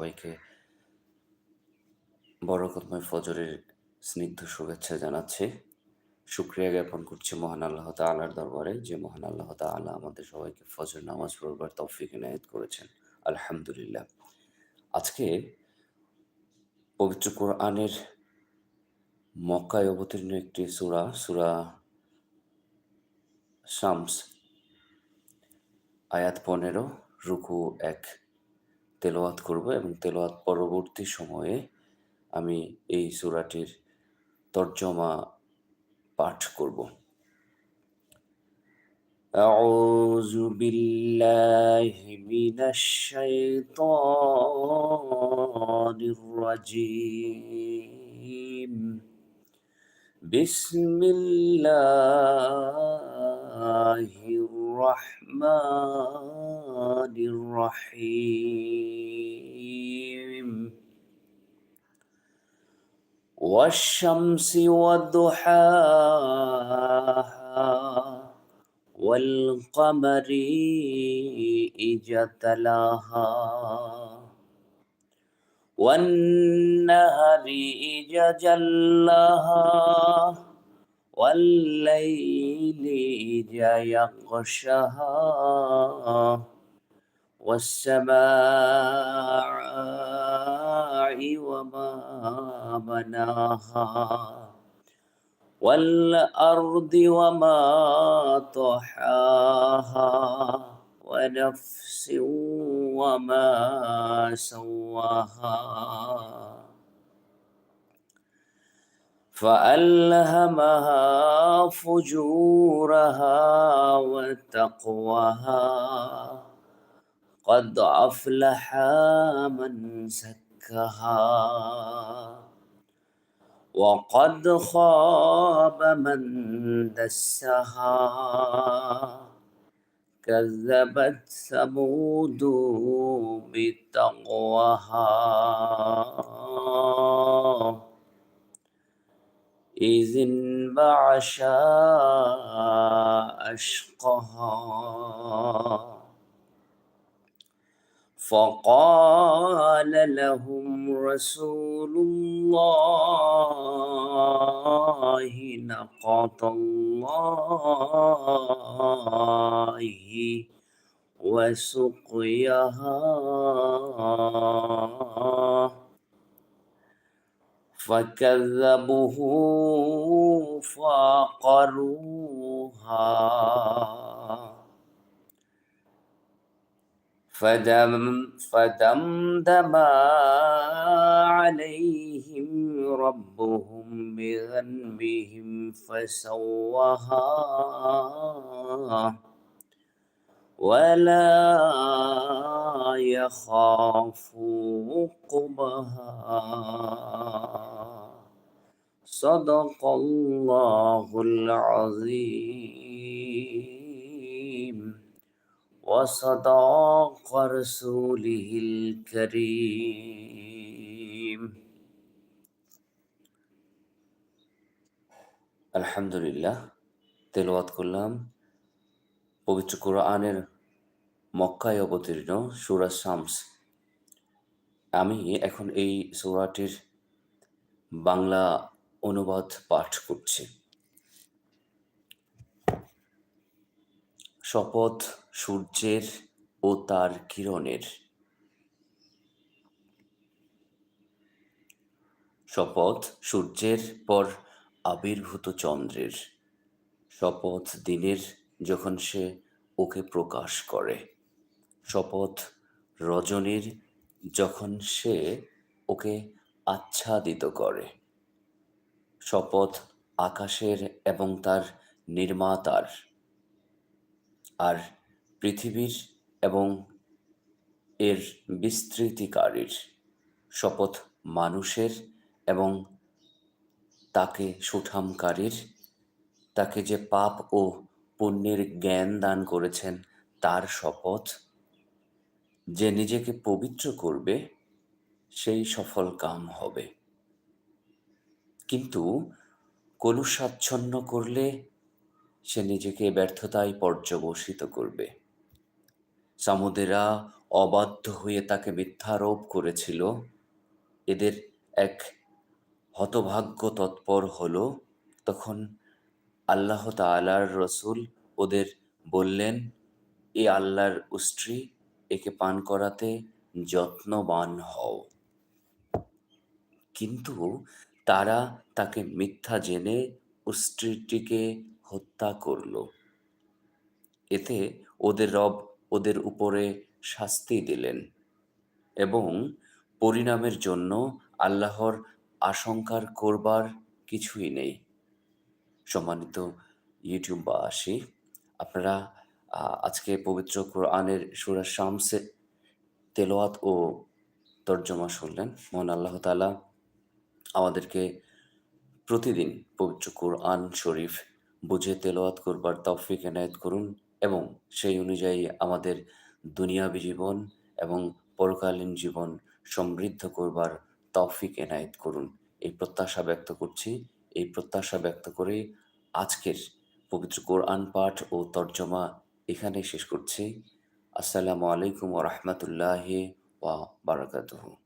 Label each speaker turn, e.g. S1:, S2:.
S1: সবাইকে বরকতময় ফজরের স্নিগ্ধ শুভেচ্ছা জানাচ্ছি। শুক্রিয়া জ্ঞাপন করছি মহান আল্লাহ তাআলার দরবারে, যে মহান আল্লাহ তাআলা আমাদের সবাইকে ফজর নামাজ পড়বার তৌফিক এনায়েত করেছেন। আলহামদুলিল্লাহ। আজকে পবিত্র কোরআনের মক্কায় অবতীর্ণ একটি সুরা সুরা শামস, আয়াত পনেরো, রুকু এক। তেলাওয়াত করব এবং তেলাওয়াত পরবর্তী সময়ে আমি এই সূরাটির তর্জমা পাঠ করব أعوذ بالله من الشيطان الرجيم بسم الله الرحمن الرحيم. والشمس وضحاها والقمر إذا تلاها والنهر إذا جلاها والليل إذا يغشاها والسماء وما بناها والأرض وما طحاها ونفس وما سواها. فألهمها فجورها وتقواها. قد أفلح من زكاها وقد خاب من دسها. كذبت ثمود بتقواها. إذ انبعش أشقها. فقال لهم رسول الله نقض الله وسقيها. فكذبوه فعقروها فدم فدمدم عليهم ربهم بذنبهم فسواها ولا يخاف عقبها صدق الله العظيم. وصدق رسوله الكريم আলহামদুলিল্লাহ তেলাওয়াত করলাম পবিত্র কোরআনের মক্কায় অবতীর্ণ সূরা শামস আমি এখন এই সূরাটির বাংলা অনুবাদ পাঠ করছি শপথ সূর্যের ও তার কিরণের। শপথ সূর্যের পর আবির্ভূত চন্দ্রের। শপথ দিনের যখন সে ওকে প্রকাশ করে। শপথ রজনীর যখন সে ওকে আচ্ছাদিত করে। শপথ আকাশের এবং তার নির্মাতার। আর পৃথিবীর এবং এর বিস্তৃতিকারীর শপথ মানুষের এবং তাকে সুঠামকারীর, তাকে যে পাপ ও পুণ্যের জ্ঞান দান করেছেন তার শপথ, যে নিজেকে পবিত্র করবে, সেই সফল কাম হবে। কিন্তু কলুষাচ্ছন্ন করলে সে নিজেকে ব্যর্থতায় পর্যবসিত করবে। সামুদেরা অবাধ্য হয়ে তাকে মিথ্যারোপ করেছিল। এদের এক হতভাগ্য তৎপর হলো, তখন আল্লাহ তাআলার রসুল ওদের বললেন, এ আল্লাহর উস্ত্রি একে পান করাতে যত্নবান হও। কিন্তু তারা তাকে মিথ্যা জেনে উষ্ট্রীটিকে হত্যা করল। এতে ওদের রব ওদের উপরে শাস্তি দিলেন এবং পরিণামের জন্য আল্লাহর আশঙ্কার করবার কিছুই নেই। সম্মানিত ইউটিউববাসী, আপনারা আজকে পবিত্র কোরআনের সুরা শামসে তেলোয়াত ও তর্জমা শুনলেন। মহান আল্লাহ তাআলা আমাদেরকে প্রতিদিন পবিত্র কোরআন শরীফ বুঝে তেলাওয়াত করবার তৌফিক এনায়েত করুন এবং সেই অনুযায়ী আমাদের দুনিয়াবী জীবন এবং পরকালীন জীবন সমৃদ্ধ করবার তৌফিক এনায়েত করুন। এই প্রত্যাশা ব্যক্ত করছি। এই প্রত্যাশা ব্যক্ত করে আজকের পবিত্র কোরআন পাঠ ও তর্জমা এখানেই শেষ করছি। আসসালামু আলাইকুম রাহমাতুল্লাহি ওয়া বারাকাতুহু।